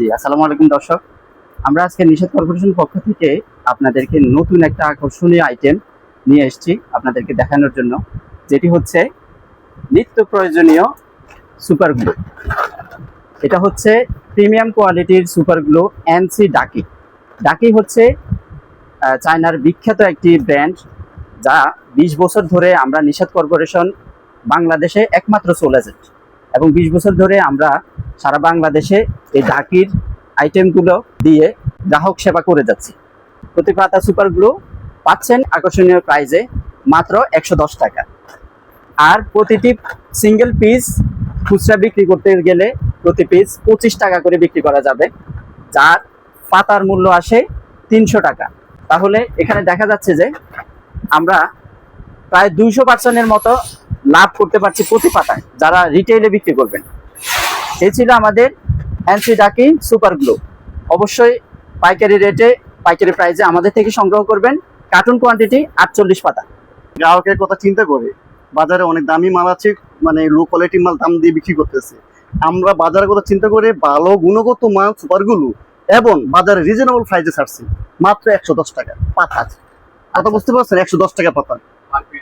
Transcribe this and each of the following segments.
জি, আসসালামু আলাইকুম দর্শক। আমরা আজকে নিষেধ কর্পোরেশন পক্ষ থেকে আপনাদেরকে নতুন একটা আকর্ষণীয় আইটেম নিয়ে এসেছি আপনাদেরকে দেখানোর জন্য, যেটি হচ্ছে নিত্য প্রয়োজনীয় সুপার গ্লু এটা হচ্ছে প্রিমিয়াম কোয়ালিটির সুপার গ্লু এনসি ডাকি ডাকি হচ্ছে চায়নার বিখ্যাত একটি ব্র্যান্ড যা বিশ বছর ধরে আমরা নিষেধ কর্পোরেশন বাংলাদেশে একমাত্র সোল এজেন্ট এবং বিশ বছর ধরে আমরা সারা বাংলাদেশে এই ডাকির আইটেমগুলো দিয়ে গ্রাহক সেবা করে যাচ্ছি। প্রতি পাতা সুপার গ্লু পাচ্ছেন আকর্ষণীয় প্রাইজে মাত্র একশো দশ টাকা। আর প্রতিটি সিঙ্গেল পিস খুচরা বিক্রি করতে গেলে প্রতি পিস পঁচিশ টাকা করে বিক্রি করা যাবে। যার পাতার মূল্য আসে তিনশো টাকা। তাহলে এখানে দেখা যাচ্ছে যে আমরা প্রায় দুইশো পার্সেন্টের মতো লাভ করতে পারছি প্রতি পাতায়, যারা রিটেইলে বিক্রি করবেন। এই ছিল আমাদের এনসি ডাকি সুপার গ্লো অবশ্যই পাইকারি রেটে পাইকারি প্রাইসে আমাদের থেকে সংগ্রহ করবেন। কার্টুন কোয়ান্টিটি আটচল্লিশ পাতা। গ্রাহকের কথা চিন্তা করে বাজারে অনেক দামি মাল আছে মানে লো কোয়ালিটি মাল দাম দিয়ে বিক্রি করতেছে। আমরা বাজারের কথা চিন্তা করে ভালো গুণগত মাল সুপারগুলো এবং বাজারে রিজনেবল প্রাইসে ছাড়ছি। মাত্র একশো দশ টাকা পাতা কথা বুঝতে পারছেন? একশো দশ টাকা পাতা।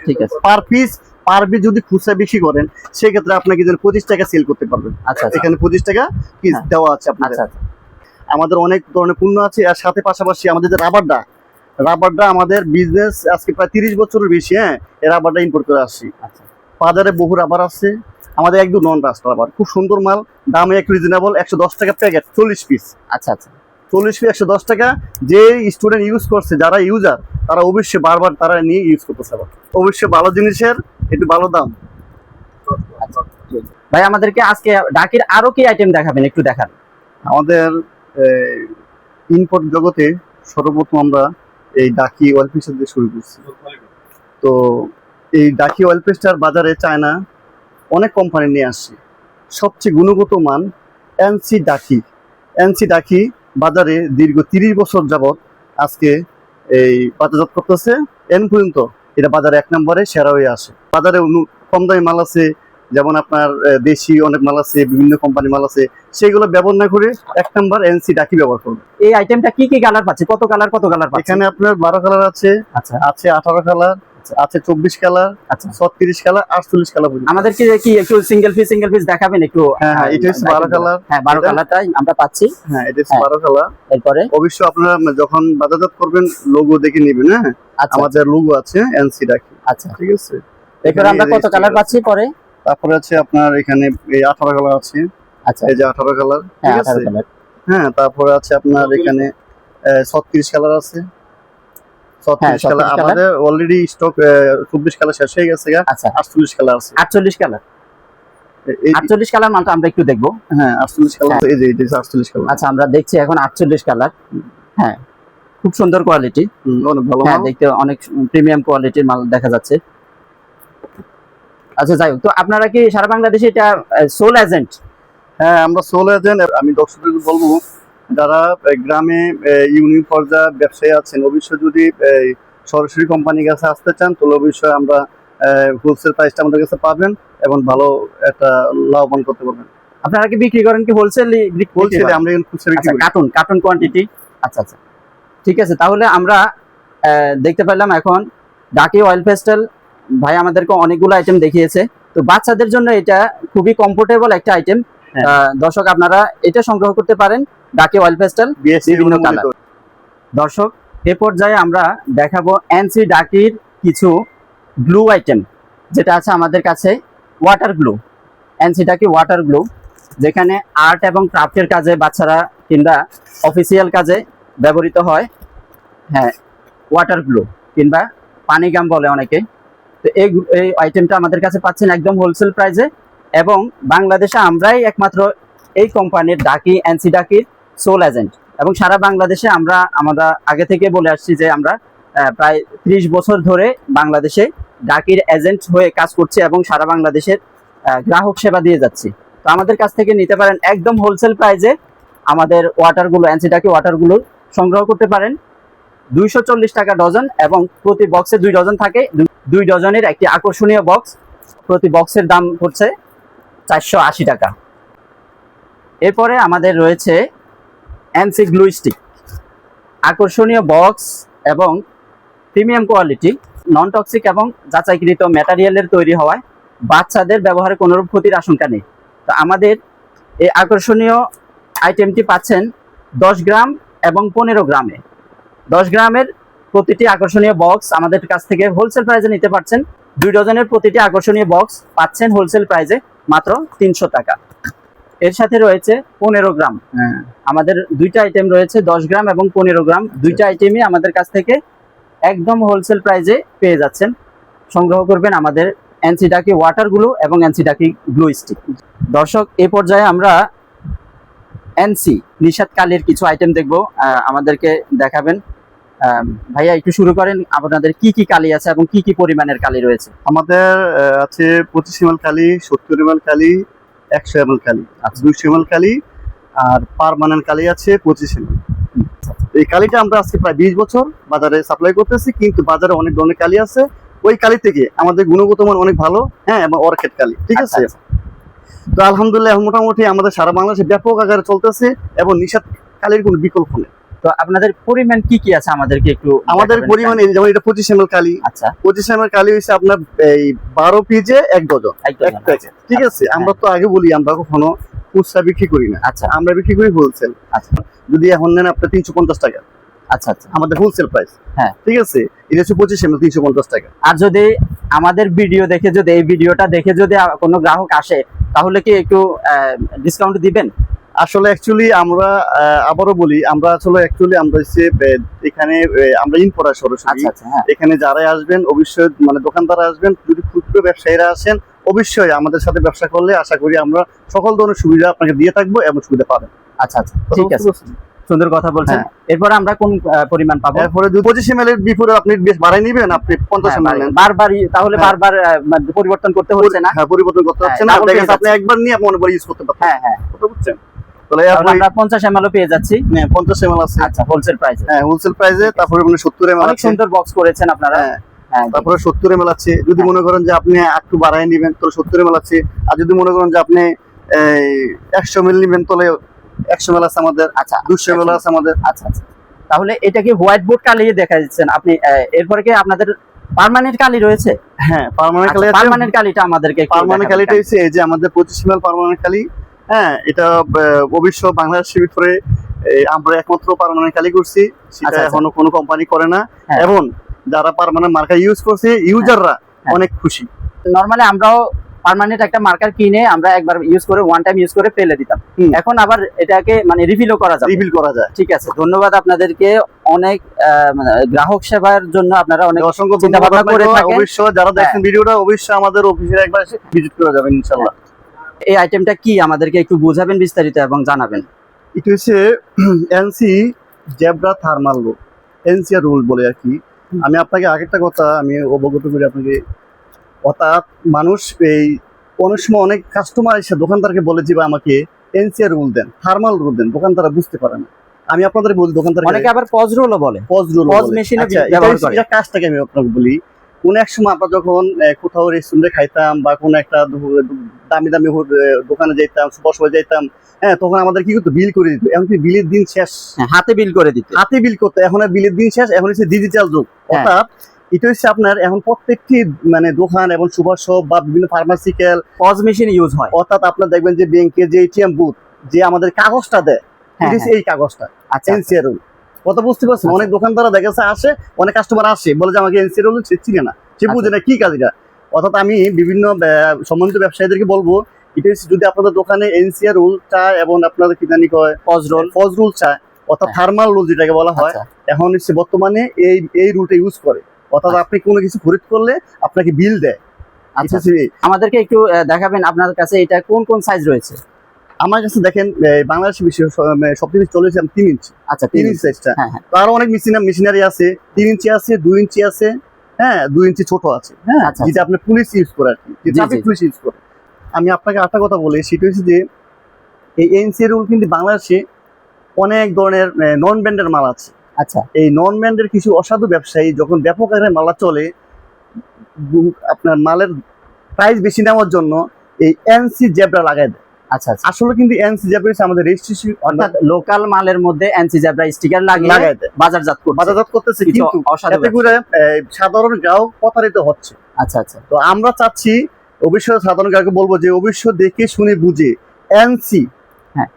ঠিক আছে। পার পিস পার পিস যদি খুচরা বিক্রি করেন সেক্ষেত্রে আপনাকে যেন পঁচিশ টাকা সেল করতে পারবেন। আচ্ছা আচ্ছা। এখানে পঁচিশ টাকা পিস হ্যাঁ। দেওয়া আছে আপনাদের। আচ্ছা আচ্ছা। আমাদের অনেক ধরনের পণ্য আছে আর সাথে পাশাপাশি আমাদের যে রাবারটা রাবারটা আমাদের বিজনেস আজকে প্রায় তিরিশ বছরের বেশি হ্যাঁ এই রাবারটা ইম্পোর্ট করে আসছি। আচ্ছা। বাজারে বহু রাবার আছে আমাদের একদম নন রাস্ট রাবার। খুব সুন্দর মাল দামে এক রিজনেবল একশো দশ টাকা প্যাকেট চল্লিশ পিস আচ্ছা আচ্ছা। চল্লিশ পিস একশো দশ টাকা যে স্টুডেন্ট ইউজ করছে যারা ইউজার তারা অবশ্যই বারবার তারা নিয়ে ইউজ করতেছে অবশ্যই ভালো জিনিসের একটু ভালো দাম। আচ্ছা ভাই আমাদেরকে আজকে ডাকির আরও কি আইটেম দেখাবেন? একটু দেখান। আমাদের ইনপোর্ট জগতে সর্বপ্রথম আমরা এই ডাকি অয়েল পেস্টার দিয়ে শুরু করছি। তো এই ডাকি অয়েল পেস্টার বাজারে চায়না অনেক কোম্পানি নিয়ে আসছে। সবচেয়ে গুণগত মান এনসি ডাকি এনসি ডাকি বাজারে দীর্ঘ তিরিশ বছর যাবত আজকে এই বাজারজাত করতেছে। এন পর্যন্ত এটা বাজারে এক নম্বরে সেরা হয়ে আসে বাজারে কম দামি মাল আছে যেমন আপনার দেশি অনেক মাল আছে বিভিন্ন কোম্পানি মাল আছে। সেগুলো ব্যবহার না করে এক নাম্বার এনসি ডাকি ব্যবহার করবে। এই আইটেমটা কি কি কালার পাচ্ছে? কত কালার কত কালার এখানে আপনার বারো কালার আছে আচ্ছা। আছে আঠারো কালার আছে চব্বিশ কালার আচ্ছা। ছত্রিশ কালার আটচল্লিশ কালার পর্যন্ত। আমাদেরকে কি একটু সিঙ্গেল পিস সিঙ্গেল পিস দেখাবেন একটু হ্যাঁ, হ্যাঁ, এটা হচ্ছে বারো colour। হ্যাঁ বারো কালারটাই আমরা পাচ্ছি। হ্যাঁ এটা হচ্ছে হ্যাঁ। বারো কালার। এরপরে? অবশ্যই আপনারা যখন বাজারজাত করবেন লোগো দেখে নেবেন হ্যাঁ? আচ্ছা আমাদের লোগো আছে এনসি ডাকি আচ্ছা। ঠিক আছে? এরপরে আমরা কত কালার পাচ্ছি পরে? তারপরে আছে আপনার এখানে এই আঠারো কালার আছে। আচ্ছা। এই যে আঠারো কালার হ্যাঁ কালার। হ্যাঁ তারপরে আছে আপনার এখানে ছত্রিশ কালার আছে ছত্রিশ 36 কালার colour। আমাদের অলরেডি স্টক চব্বিশ কালার শেষ হয়ে গেছে আচ্ছা। আটচল্লিশ কালার আছে। আটচল্লিশ কালার? আটচল্লিশ কালার মালটা আমরা একটু দেখব। হ্যাঁ আটচল্লিশ কালার এই যে আটচল্লিশ কালার। আচ্ছা আমরা দেখছি এখন আটচল্লিশ কালার। হ্যাঁ খুব সুন্দর কোয়ালিটি অনেক ভালো হ্যাঁ দেখতে অনেক প্রিমিয়াম কোয়ালিটির মাল দেখা যাচ্ছে। আচ্ছা যাই হোক তো আপনারা কি সারা বাংলাদেশে এটা সোল এজেন্ট হ্যাঁ আমরা সোল এজেন্ট আমি দর্শকদের বলব যারা গ্রামে ইউনিয়ন পর্যায়ে ব্যবসায়ী আছেন অবশ্যই যদি সরাসরি কোম্পানির কাছে আসতে চান তাহলে অবশ্যই আমরা হোলসেল প্রাইসটা আমাদের কাছে পাবেন এবং ভালো একটা লাভবান করতে পারবেন। আপনারা কি বিক্রি করেন কি হোলসেল হোলসেলে আমরা এখন খুচরা বিক্রি আচ্ছা করি। কার্টুন কার্টুন কোয়ান্টিটি আচ্ছা আচ্ছা। ঠিক আছে তাহলে আমরা দেখতে পেলাম এখন ডাকি অয়েল পেস্টেল ভাই আমাদেরকে অনেকগুলো আইটেম দেখিয়েছে। তো বাচ্চাদের জন্য এটা খুবই কমফোর্টেবল একটা আইটেম হ্যাঁ। দর্শক আপনারা এটা সংগ্রহ করতে পারেন। ডাকি অয়েল পেস্টেল বিভিন্ন colour। দর্শক এ পর্যায়ে আমরা দেখাবো এনসি ডাকির কিছু গ্লু আইটেম যেটা আছে আমাদের কাছে water glue NC Ducky water glue যেখানে আর্ট এবং ক্রাফটের কাজে বাচ্চারা কিংবা অফিসিয়াল কাজে ব্যবহৃত হয়। হ্যাঁ ওয়াটার গ্লু কিংবা পানি গাম বলে অনেকে তো এই এই আইটেমটা আমাদের কাছে পাচ্ছেন একদম হোলসেল প্রাইসে এবং বাংলাদেশে আমরাই একমাত্র এই কোম্পানির ডাকি এনসি ডাকির সোল এজেন্ট। এবং সারা বাংলাদেশে আমরা আমরা আগে থেকে বলে আসছি যে আমরা প্রায় ত্রিশ বছর ধরে বাংলাদেশে ডাকির এজেন্ট হয়ে কাজ করছি এবং সারা বাংলাদেশের গ্রাহক সেবা দিয়ে যাচ্ছি। তো আমাদের কাছ থেকে নিতে পারেন একদম হোলসেল প্রাইজে আমাদের ওয়াটারগুলো এনসি ডাকি ওয়াটারগুলো সংগ্রহ করতে পারেন। দুইশো চল্লিশ টাকা ডজন এবং প্রতি বক্সে দুই ডজন থাকে। দুই- ডজনের একটি আকর্ষণীয় বক্স প্রতি বক্সের দাম হচ্ছে চারশো আশি টাকা। এরপরে আমাদের রয়েছে এনসি গ্লু স্টিক আকর্ষণীয় বক্স এবং প্রিমিয়াম কোয়ালিটি নন টক্সিক এবং যাচাইকৃত ম্যাটেরিয়ালের তৈরি হওয়ায় বাচ্চাদের ব্যবহারে কোনোরূপ ক্ষতির আশঙ্কা নেই। তো আমাদের এই আকর্ষণীয় আইটেমটি পাচ্ছেন দশ গ্রাম এবং পনেরো গ্রামে। দশ গ্রামের প্রতিটি আকর্ষণীয় বক্স আমাদের কাছ থেকে হোলসেল প্রাইসে নিতে পারছেন। দুই ডজনের প্রতিটি আকর্ষণীয় বক্স পাচ্ছেন হোলসেল প্রাইসে মাত্র তিনশো টাকা। এর সাথে রয়েছে পনেরো গ্রাম। হ্যাঁ। আমাদের দুইটা আইটেম রয়েছে দশ গ্রাম এবং পনেরো গ্রাম। দুইটা আইটেমই আমাদের কাছ থেকে একদম হোলসেল প্রাইজে পেয়ে যাচ্ছেন। সংগ্রহ করবেন আমাদের এনসিডাকি ওয়াটারগুলো এবং এনসিডাকি গ্লু স্টিক দর্শক এ পর্যায়ে আমরা এনসি নিষাদ কালির কিছু আইটেম দেখব আমাদেরকে দেখাবেন। ভাইয়া একটু শুরু করেন আপনাদের কি কি কালি আছে এবং কি কি পরিমাণের কালি রয়েছে? আমাদের আছে পঁচিশ এম কালি সত্তর এম কালি একশো এম কালি আচ্ছা। দুইশো এম কালি আর পারমানেন্ট কালি আছে পঁচিশ এম এই কালিটা আমরা আজকে প্রায় বিশ বছর বাজারে সাপ্লাই করতেছি কিন্তু বাজারে অনেক ধরনের কালি আছে। ওই কালি থেকে আমাদের গুণগত মান অনেক ভালো হ্যাঁ এবং অর্কেট কালি ঠিক আচ্ছা, আছে তো আলহামদুলিল্লাহ মোটামুটি আমাদের সারা বাংলাদেশে ব্যাপক আকারে চলতেছে এবং নিষাদ কালির কোনো বিকল্প নেই। তো আপনাদের পরিমাণ কি কি আছে আমাদেরকে একটু আমাদের পরিমাণ যেমন এটা পঁচিশ এম কালি। আচ্ছা। পঁচিশ এম কালি হচ্ছে আপনার এই বারো পিজে এক ডজন। প্যাকেট ঠিক আছে? আমরা তো আগে বলি আমরা কখনো খুচরা বিক্রি করি না। আচ্ছা। আমরা বিক্রি করি হোলসেল আচ্ছা। যদি এখন নেন আপনার তিনশো পঞ্চাশ টাকা। আচ্ছা আচ্ছা। আমাদের হোলসেল প্রাইস হ্যাঁ। ঠিক আছে? এটা হচ্ছে পঁচিশ এম তিনশো পঞ্চাশ টাকা। আর যদি আমাদের ভিডিও দেখে যদি এই ভিডিওটা দেখে যদি কোনো গ্রাহক আসে তাহলে কি একটু ডিসকাউন্ট দিবেন? আসলে অ্যাকচুয়ালি আমরা আবারও বলি আমরা আসলে অ্যাকচুয়ালি আমরা হচ্ছে এখানে আমরা ইন করা সরাসরি। আচ্ছা আচ্ছা হ্যাঁ। এখানে যারাই আসবেন অবশ্যই মানে দোকানদার আসবেন যদি ক্ষুদ্র ব্যবসায়ীরা আসেন অবশ্যই আমাদের সাথে ব্যবসা করলে আশা করি আমরা সকল ধরনের সুবিধা আপনাকে দিয়ে থাকব এবং সুবিধা পাবেন। আচ্ছা আচ্ছা ঠিক আছে। সুন্দর কথা বলছেন। হ্যাঁ। এরপর আমরা কোন পরিমাণ পাবো? এরপরে পঁচিশ এম এর বিপরে আপনি বেশ বাড়াই নিবেন আপনি পঞ্চাশ হ্যাঁ, এম বারবার- নেন বারবার তাহলে হ্যাঁ। বারবার মানে পরিবর্তন করতে হচ্ছে না? হ্যাঁ পরিবর্তন করতে হ্যাঁ, হচ্ছে না আপনি একবার নিয়ে আপনি অনেকবার ইউজ করতে পারবেন। হ্যাঁ হ্যাঁ। বুঝছেন? আমরা পঞ্চাশ এমএলও পেয়ে যাচ্ছি। হ্যাঁ, আছে। আচ্ছা হোলসেল প্রাইসে হ্যাঁ হোলসেল প্রাইসে তারপরে মানে সত্তর এম অনেক সুন্দর বক্স করেছেন আপনারা। হ্যাঁ তারপরে আছে। যদি। মনে করেন যে আপনি একটু নিবেন তাহলে সত্তর এম আছে। আর যদি মনে করেন যে আপনি নিবেন তাহলে আছে আমাদের আচ্ছা মেল আছে আমাদের। আচ্ছা আচ্ছা। তাহলে এটা কি হোয়াইট বোর্ড কালি দেখা যাচ্ছেন আপনি এরপরে কি আপনাদের পার্মানেন্ট কালি রয়েছে? হ্যাঁ পার্মানেন্ট কালি পার্মানেন্ট কালিটা আমাদেরকে পার্মানেন্ট। কালিটা হচ্ছে এই যে আমাদের পঁচিশ মেল পার্মানেন্ট কালি। হ্যাঁ এটা অবশ্য বাংলাদেশের ভিতরে আমরা একমাত্র পার্মানেন্ট কালি করছি সেটা আচ্ছা, আচ্ছা। এখনও কোনো কোম্পানি করে না হ্যাঁ। এবং যারা পার্মানেন্ট মার্কা ইউজ করছে ইউজাররা হ্যাঁ। অনেক খুশি নরমালি আমরাও পার্মানেন্ট একটা মার্কার কিনে আমরা একবার ইউজ করে ওয়ান টাইম ইউজ করে ফেলে দিতাম। এখন আবার এটাকে মানে রিফিলও করা যায় রিফিল করা যায় ঠিক আছে ধন্যবাদ আপনাদেরকে অনেক মানে গ্রাহক সেবার জন্য আপনারা অনেক অসংখ্য চিন্তা ভাবনা করে থাকেন। অবশ্য যারা দেখেন ভিডিওটা অবশ্যই আমাদের অফিসে একবার এসে ভিজিট করে যাবেন ইনশাল্লাহ এই আইটেমটা কি? আমাদেরকে একটু বুঝাবেন বিস্তারিত এবং জানাবেন। এটা হচ্ছে NC Zebra thermal roll NCR roll বলে আর কি। আমি আপনাকে আগেরটা কথা আমি অবগত করি আপনাকে। অর্থাৎ মানুষ এই অনেক সময় অনেক কাস্টমার এসে দোকানদারকে বলে যে আমাকে এনসিআর রুল দেন থার্মাল রুল দেন। দোকানদাররা বুঝতে পারে না। আমি আপনাদের বলি দোকানদার অনেকে আবার পজ রোলও বলে। পজ রুল পজ মেশিনে ব্যবহার করে। এটা কাজটাকে আমি আপনাকে বলি। কোন এক সময় আমরা যখন কোথাও রেস্টুরেন্টে খাইতাম বা কোন একটা দামি দামি দোকানে যাইতাম সুপার শপে যাইতাম হ্যাঁ তখন আমাদের কি করতো? বিল করে দিত। এমনকি বিলের দিন শেষ? হ্যাঁ, হাতে বিল করে দিতে। হাতে বিল করতে। এখন বিলের দিন শেষ এখন হচ্ছে ডিজিটাল যুগ। হ্যাঁ। অর্থাৎ এটা হচ্ছে আপনার এখন প্রত্যেকটি মানে দোকান এবং সুপার শপ বা বিভিন্ন ফার্মাসিক্যাল পজ মেশিন ইউজ হয়। অর্থাৎ আপনার দেখবেন যে ব্যাংকের যে এটিএম বুথ যে আমাদের কাগজটা দেয় হ্যাঁ, এই কাগজটা। আচ্ছা। এনসিআর রুল কথা বুঝতে পারছেন আচ্ছা। অনেক দোকানদাররা দেখা যাচ্ছে আসে অনেক কাস্টমার আসে বলে যে আমাকে এনসিআর রুল সে চিনে না সে আচ্ছা। বুঝে না কি কাজ এটা অর্থাৎ আমি বিভিন্ন সম্মানিত ব্যবসায়ীদেরকে বলব এটা যদি আপনাদের দোকানে এনসিআর রুল চায় এবং আপনাদের কি জানি কয় ফজ রোল ফজ রুল চায় অর্থাৎ হ্যাঁ। থার্মাল রুল যেটাকে বলা হয় আচ্ছা এখন হচ্ছে বর্তমানে এই এই রুলটা ইউজ করে অর্থাৎ। আপনি কোনো কিছু খরিদ করলে আপনাকে বিল দেয় আচ্ছা। আমাদেরকে একটু দেখাবেন আপনার কাছে এটা কোন কোন সাইজ রয়েছে আমার কাছে দেখেন বাংলাদেশে বেশি সবথেকে চলেছে তিন ইঞ্চি। আচ্ছা তিন ইঞ্চি। সাইজটা হ্যাঁ হ্যাঁ। তো আরও অনেক মেশিন মেশিনারি আছে তিন ইঞ্চি আছে দুই ইঞ্চি আছে হ্যাঁ দুই ইঞ্চি ছোট আছে হ্যাঁ আচ্ছা, যেটা আপনি পুলিশ ইউজ করে আর কি ট্রাফিক পুলিশ ইউজ করে। আমি আপনাকে একটা কথা বলি সেটা হচ্ছে যে এই এনসি রুল কিন্তু বাংলাদেশে অনেক ধরনের নন ব্র্যান্ডের মাল আছে। আচ্ছা। এই নন ব্র্যান্ডের কিছু অসাধু ব্যবসায়ী যখন ব্যাপক আকারে মালা চলে আপনার মালের প্রাইস বেশি নেওয়ার জন্য এই এনসি জেব্রা লাগাই দেয়। আচ্ছা আচ্ছা। আসলে কিন্তু এনসি জ্যাপের আমাদের রেজিস্ট্রেশন অর্থাৎ লোকাল মালের মধ্যে এনসি জেব্রা স্টিকার লাগিয়ে বাজারজাত করছে। বাজারজাত করতেছে কিন্তু এতে করে সাধারণ গ্রাহক প্রতারিত হচ্ছে। আচ্ছা আচ্ছা। তো আমরা চাচ্ছি অবশ্যই সাধারণ গ্রাহককে বলব যে অবশ্যই দেখে শুনে বুঝে এনসি হ্যাঁ।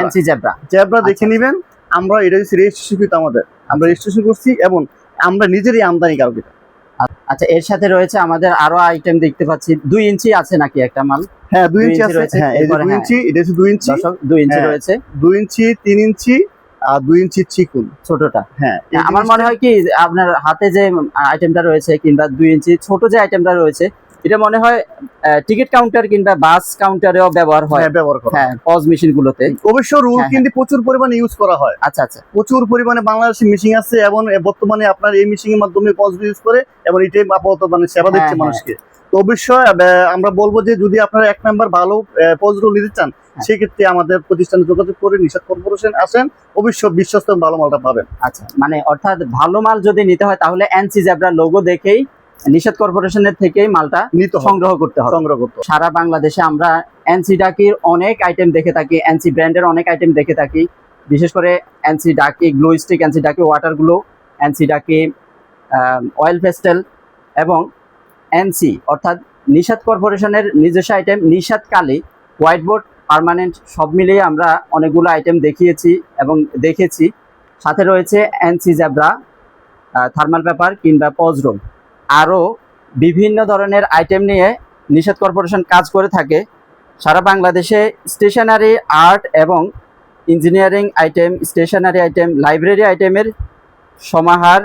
এনসি জেব্রা জ্যাবরা দেখে আচ্ছা। নিবেন আমরা এটা হচ্ছে রেজিস্ট্রেশন আমাদের। আমরা রেজিস্ট্রেশন করছি এবং আমরা নিজেরই আমদানি কারক আচ্ছা এর সাথে রয়েছে আমাদের আরও আইটেম দেখতে পাচ্ছি। দুই ইঞ্চি আছে নাকি একটা মাল? হ্যাঁ দুই ইঞ্চি ইঞ্চি আছে। হ্যাঁ এই যে দুই হ্যাঁ। ইঞ্চি এটা হচ্ছে দুই ইঞ্চি দুই ইঞ্চি হ্যাঁ। রয়েছে। দুই ইঞ্চি তিন ইঞ্চি আর দুই ইঞ্চি চিকুন। ছোটটা। হ্যাঁ আমার মনে হয় কি আপনার হাতে যে আইটেমটা রয়েছে কিংবা দুই ইঞ্চি ছোট যে আইটেমটা রয়েছে এটা মনে হয় টিকিট কাউন্টার কিংবা বাস কাউন্টারেও ব্যবহার হয়। হ্যাঁ ব্যবহার করা হ্যাঁ। পজ মেশিন গুলোতে অবশ্য রুল হ্যাঁ, কিন্তু প্রচুর পরিমাণে ইউজ করা হয়। আচ্ছা আচ্ছা। প্রচুর পরিমাণে বাংলাদেশি মিশিং আছে এবং বর্তমানে আপনার এই মিশিং এর মাধ্যমে পজিটিভ ইউজ করে এবং এটাই আপাতত মানে সেবা দিচ্ছে হ্যাঁ, মানুষকে। তো অবশ্যই আমরা বলব যে যদি আপনারা এক নাম্বার ভালো পজিটিভ নিতে চান হ্যাঁ। সেক্ষেত্রে আমাদের প্রতিষ্ঠানে যোগাযোগ করে নিষাদ কর্পোরেশন আসেন অবশ্যই বিশ্বস্ত ভালো মালটা পাবেন। আচ্ছা মানে অর্থাৎ ভালো মাল যদি নিতে হয় তাহলে এনসি জেব্রা লোগো দেখেই নিষেধ কর্পোরেশনের থেকেই মালটা সংগ্রহ করতে হবে। সংগ্রহ করতে সারা বাংলাদেশে আমরা এনসি ডাকির অনেক আইটেম দেখে থাকি এনসি ব্র্যান্ডের অনেক আইটেম দেখে থাকি। বিশেষ করে এনসি ডাকি গ্লো স্টিক এনসি ডাকি ওয়াটার গ্লো এনসি ডাকি অয়েল পেস্টেল এবং এনসি, অর্থাৎ নিষাদ কর্পোরেশনের নিজস্ব আইটেম নিষাদ কালি হোয়াইট বোর্ড পার্মানেন্ট, সব মিলিয়ে আমরা অনেকগুলো আইটেম দেখিয়েছি এবং দেখেছি। সাথে রয়েছে এনসি জ্যাব্রা থার্মাল পেপার কিংবা পজরোম আরও বিভিন্ন ধরনের আইটেম নিয়ে নিষেধ কর্পোরেশন কাজ করে থাকে। সারা বাংলাদেশে স্টেশনারি আর্ট এবং engineering item stationery item library আইটেমের সমাহার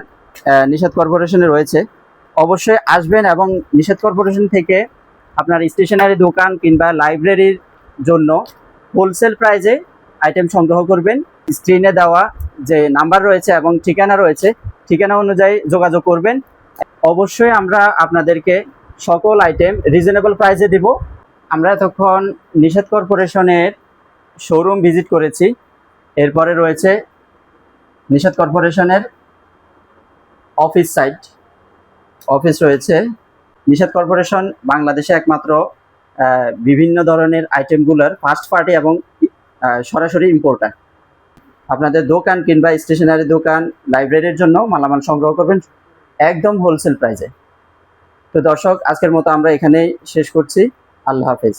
নিষেধ কর্পোরেশনে রয়েছে। অবশ্যই আসবেন এবং নিষেধ কর্পোরেশন থেকে আপনার স্টেশনারি দোকান কিংবা লাইব্রেরির জন্য হোলসেল প্রাইজে আইটেম সংগ্রহ করবেন। স্ক্রিনে দেওয়া যে নাম্বার রয়েছে এবং ঠিকানা রয়েছে, ঠিকানা অনুযায়ী যোগাযোগ করবেন। অবশ্যই আমরা আপনাদেরকে সকল আইটেম রিজনেবল প্রাইসে দিব। আমরা এতক্ষণ নিষেধ কর্পোরেশনের শোরুম ভিজিট করেছি। এরপরে রয়েছে নিষেধ কর্পোরেশনের অফিস সাইট অফিস রয়েছে। নিষেধ কর্পোরেশন বাংলাদেশে একমাত্র বিভিন্ন ধরনের আইটেমগুলোর ফার্স্ট পার্টি এবং সরাসরি ইম্পোর্টার আপনাদের দোকান কিংবা স্টেশনারি দোকান লাইব্রেরির জন্য মালামাল সংগ্রহ করবেন একদম হোলসেল প্রাইসে তো দর্শক, আজকের মতো আমরা এখানেই শেষ করছি। আল্লাহ হাফেজ।